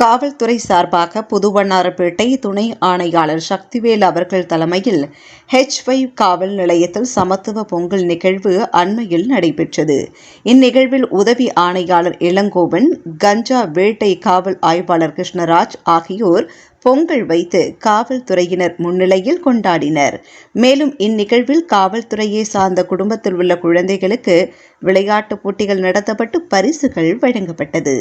காவல்துறை சார்பாக புதுவண்ணாரப்பேட்டை துணை ஆணையாளர் சக்திவேல் அவர்கள் தலைமையில் ஹெச் ஃபைவ் காவல் நிலையத்தில் சமத்துவ பொங்கல் நிகழ்வு அண்மையில் நடைபெற்றது. இந்நிகழ்வில் உதவி ஆணையாளர் இளங்கோவன் கஞ்சா வேட்டை காவல் ஆய்வாளர் கிருஷ்ணராஜ் ஆகியோர் பொங்கல் வைத்து காவல்துறையினர் முன்னிலையில் கொண்டாடினர். மேலும் இந்நிகழ்வில் காவல்துறையை சார்ந்த குடும்பத்தில் உள்ள குழந்தைகளுக்கு விளையாட்டுப் போட்டிகள் நடத்தப்பட்டு பரிசுகள் வழங்கப்பட்டது.